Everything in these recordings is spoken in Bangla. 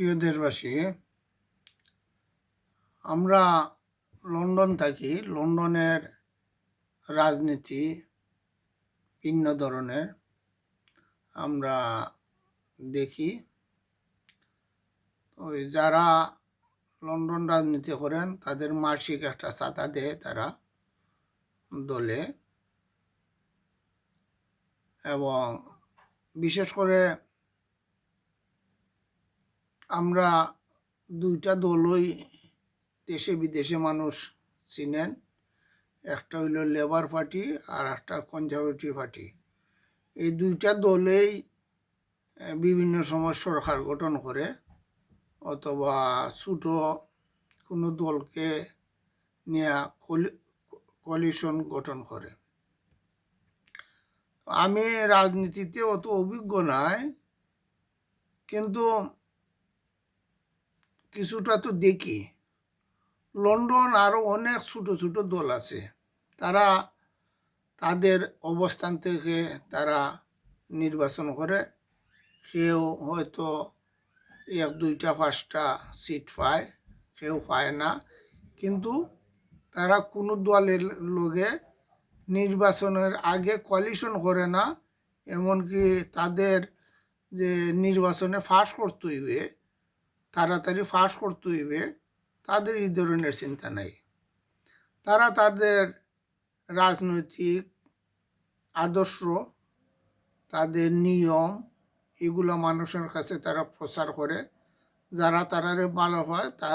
প্রিয় দেশবাসী, আমরা লন্ডন থাকি। লন্ডনের রাজনীতি ভিন্ন ধরনের। আমরা দেখি। ওই যারা লন্ডন রাজনীতি করেন, তাদের মাসিক একটা চাঁদা দেয় তারা দলে। এবং বিশেষ করে আমরা দুইটা দলই দেশে বিদেশে মানুষ চিনেন। একটা হইল লেবার পার্টি আর একটা কনজারভেটিভ পার্টি। এই দুইটা দলেই বিভিন্ন সময় সরকার গঠন করে অথবা ছোটো কোনো দলকে নিয়ে কোয়ালিশন গঠন করে। আমি রাজনীতিতে অত অভিজ্ঞ নাই, কিন্তু কিছুটা তো দেখি। লন্ডন আরও অনেক ছোটো ছোটো দল আছে। তারা তাদের অবস্থান থেকে তারা নির্বাচন করে। কেউ হয়তো এক, দুইটা, পাঁচটা সিট পায়, কেউ পায় না। কিন্তু তারা কোনো দলের লগে নির্বাচনের আগে কোয়ালিশন করে না। এমনকি তাদের যে নির্বাচনে ফাঁস করতে হইবে তাড়াতাড়ি ফাঁস করতে হইবে, তাদের এই ধরনের চিন্তা নাই। তারা তাদের রাজনৈতিক আদর্শ, তাদের নিয়ম, এগুলো মানুষের কাছে তারা প্রচার করে। যারা তারারে ভালো হয়, তা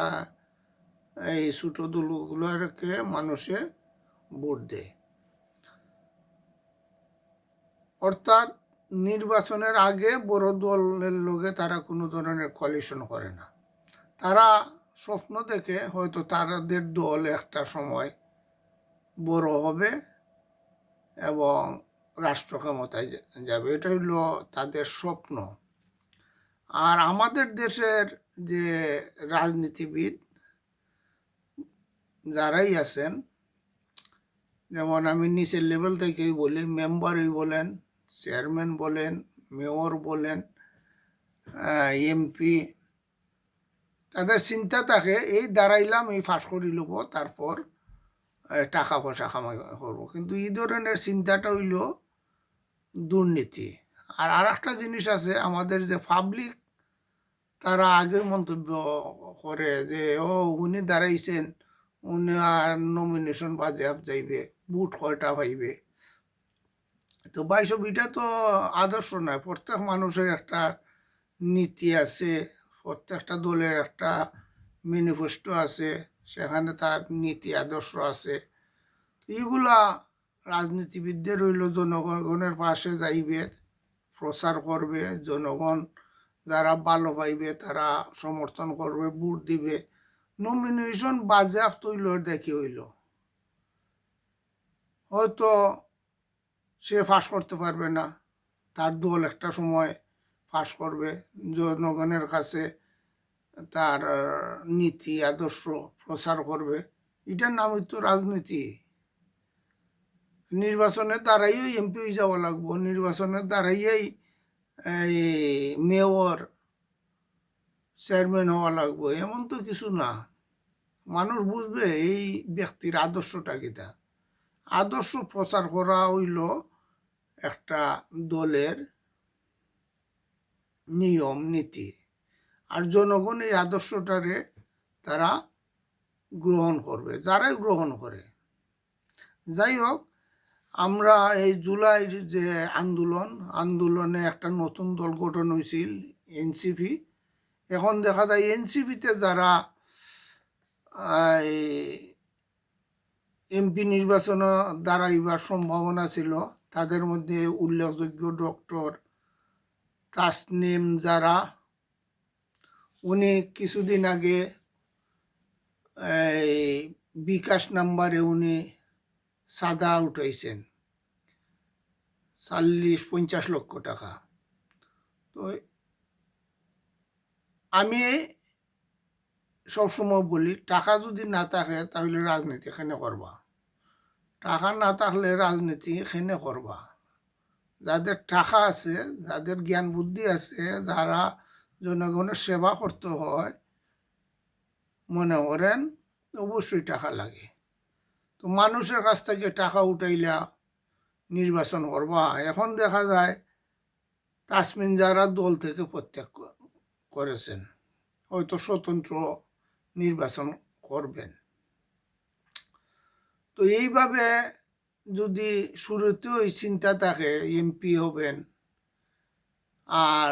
এই ছোটো দলগুলোকে মানুষে ভোট দেয়। অর্থাৎ নির্বাচনের আগে বড় দলের লোকে তারা কোনো ধরনের কোয়ালিশন করে না। তারা স্বপ্ন দেখে হয়তো তাদের দল একটা সময় বড় হবে এবং রাষ্ট্র ক্ষমতায় যাবে। এটা হইল তাদের স্বপ্ন। আর আমাদের দেশের যে রাজনীতিবিদ যারাই আছেন, যেমন আমি নিচের লেভেল থেকেই বলি মেম্বারই বলেন চেয়ারম্যান বলেন, মেয়র বলেন এমপি, তাদের চিন্তা থাকে, এই দাঁড়াইলাম, এই ফাঁস করি লব, তারপর টাকা পয়সা কামাই করব। কিন্তু এই ধরনের চিন্তাটা হইল দুর্নীতি। আর আর একটা জিনিস আছে, আমাদের যে পাবলিক তারা আগে মন্তব্য করে যে, ও, উনি দাঁড়াইছেন, উনি আর নমিনেশন বাজেয়াপ যাইবে বুট কয়টা পাইবে? তো বাইশো বিটা তো আদর্শ নয়, প্রত্যেক মানুষের একটা নীতি আছে, প্রত্যেকটা দলের একটা ম্যানিফেস্টো আছে, সেখানে তার নীতি আদর্শ আছে। এইগুলা রাজনীতিবিদদের হইল জনগণের পাশে যাইবে, প্রচার করবে, জনগণ যারা ভালো পাইবে তারা সমর্থন করবে, ভোট দিবে। নমিনেশন বাজেয়াপ্ত হইল, দেখি হইল। হয়তো সে ফাঁস করতে পারবে না। তার দল একটা সময় ফাঁস করবে। জনগণের কাছে তার নীতি, আদর্শ প্রচার করবে। এটার নামই তো রাজনীতি। নির্বাচনের দ্বারাই এমপি হয়ে যাওয়া লাগবো। নির্বাচনের দ্বারাই এই মেয়র, চেয়ারম্যান হওয়া লাগবো। এমন তো কিছু না। মানুষ বুঝবে এই ব্যক্তির আদর্শটা কিটা। আদর্শ প্রচার করা হইল একটা দলের নিয়ম, নীতি। আর জনগণ এই আদর্শটারে তারা গ্রহণ করবে, যারাই গ্রহণ করে। যাই হোক, আমরা এই জুলাইর যে আন্দোলন, আন্দোলনে একটা নতুন দল গঠন হয়েছিল এনসিপি। এখন দেখা যায়, এনসিপিতে যারা এমপি নির্বাচন দাঁড়াইবার সম্ভাবনা ছিল। তাদের মধ্যে উল্লেখযোগ্য ডক্টর তাসনিম যারা উনি কিছুদিন আগে বিকাশ নাম্বারে উনি সাদা উঠাইছেন। চাল্লিশ পঞ্চাশ লক্ষ টাকা। তো আমি সবসময় বলি, টাকা যদি না থাকে, তাহলে রাজনীতি এখানে করবা। টাকা না থাকলে রাজনীতি এখানে করবা। যাদের টাকা আছে, যাদের জ্ঞান বুদ্ধি আছে, যারা জনগণের সেবা করতে হয়, মনে করেন অবশ্যই টাকা লাগে। তো মানুষের কাছ থেকে টাকা উঠাইলা নির্বাচন করবা। এখন দেখা যায় তাসমিন যারা দল থেকে প্রত্যাগ করেছেন, হয়তো স্বতন্ত্র নির্বাচন করবেন। তো এইভাবে যদি শুরুতে ওই চিন্তা থাকে এমপি হবেন, আর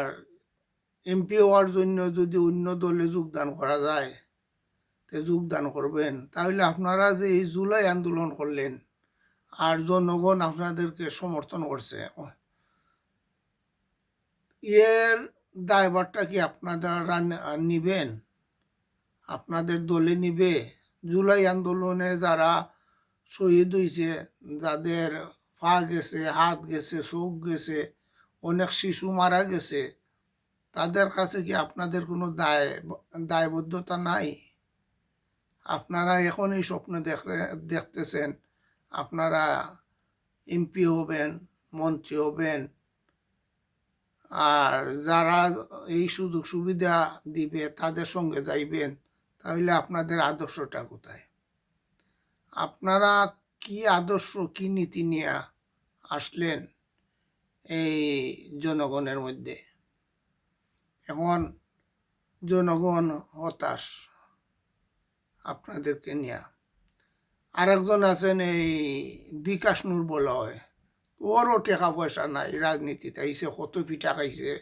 এমপি হওয়ার জন্য যদি অন্য দলে যোগদান করা যায়, তে যোগদান করবেন, তাহলে আপনারা যে এই জুলাই আন্দোলন করলেন, আর জনগণ আপনাদেরকে সমর্থন করছে, এর দায়ভারটা কি আপনারা নিবেন? আপনাদের দলে নিবে? জুলাই আন্দোলনে যারা শহীদ হয়েছে যাদের পা গেছে, হাত গেছে, চোখ গেছে, অনেক শিশু মারা গেছে, তাদের কাছে কি আপনাদের কোনো দায়, দায়বদ্ধতা নাই? আপনারা এখন এই স্বপ্ন দেখে- দেখতেছেন, আপনারা এমপি হবেন, মন্ত্রী হবেন, আর যারা এই সুযোগ সুবিধা দিবে, তাদের সঙ্গে যাইবেন, তাহলে আপনাদের আদর্শটা কোথায়? আপনারা কি আদর্শ, কি নীতি নিয়ে আসলেন এই জনগণের মধ্যে? এখন জনগণ, হতাশ আপনাদেরকে নিয়ে। আরেকজন আছেন এই বিকাশ নূর বলা হয়। ওরও টাকা পয়সা নাই, রাজনীতিতে আইসে কত পিঠা খাইছে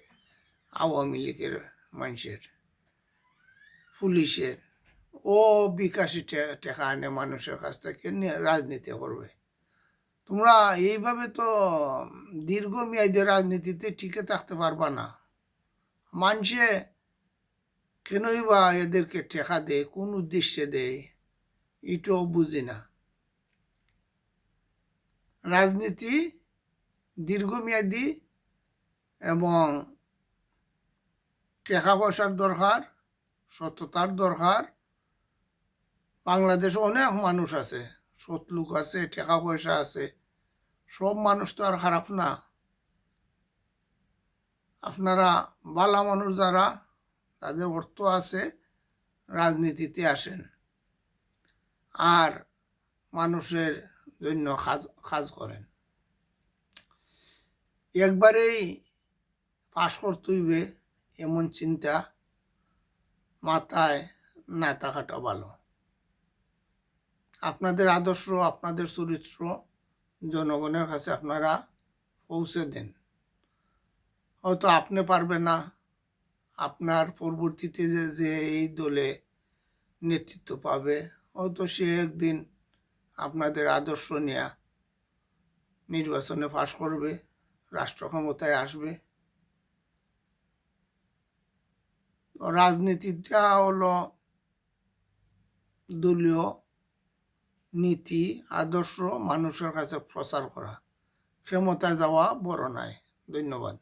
আওয়ামী লীগের মানুষের, পুলিশের। ও বিকাশি টাকা আনে মানুষের কাছ থেকে রাজনীতি করবে। তোমরা এইভাবে তো দীর্ঘমেয়াদী রাজনীতিতে টিকে থাকতে পারবা না। মানুষে কেনই বা এদেরকে টেকা দেয়, কোন উদ্দেশ্যে দেয়, এটাও বুঝি না। রাজনীতি দীর্ঘমেয়াদী এবং টাকা পয়সার দরকার, সততার দরকার বাংলাদেশে অনেক মানুষ আছে, সৎ লোক আছে, টাকা পয়সা আছে, সব মানুষ তো আর খারাপ না। আপনারা বালা মানুষ যারা, তাদের অর্থ আছে রাজনীতিতে আসেন। আর মানুষের জন্য কাজ কাজ করেন। একবারেই পাশ করতে হইবে, এমন চিন্তা মাথায় না থাকাটা ভালো। আপনাদের আদর্শ, আপনাদের চরিত্র জনগণের কাছে আপনারা পৌঁছে দেন। হয়তো আপনি পারবেন না, আপনার পরবর্তীতে যে যে এই দলে নেতৃত্ব পাবে, হয়তো সে একদিন আপনাদের আদর্শ নিয়ে নির্বাচনে পাশ করবে, রাষ্ট্র ক্ষমতায় আসবে। রাজনীতিটা হলো দলীয় নীতি আদর্শ মানুষের কাছে প্রচার করা ক্ষমতা যাওয়া বড় নাই। ধন্যবাদ।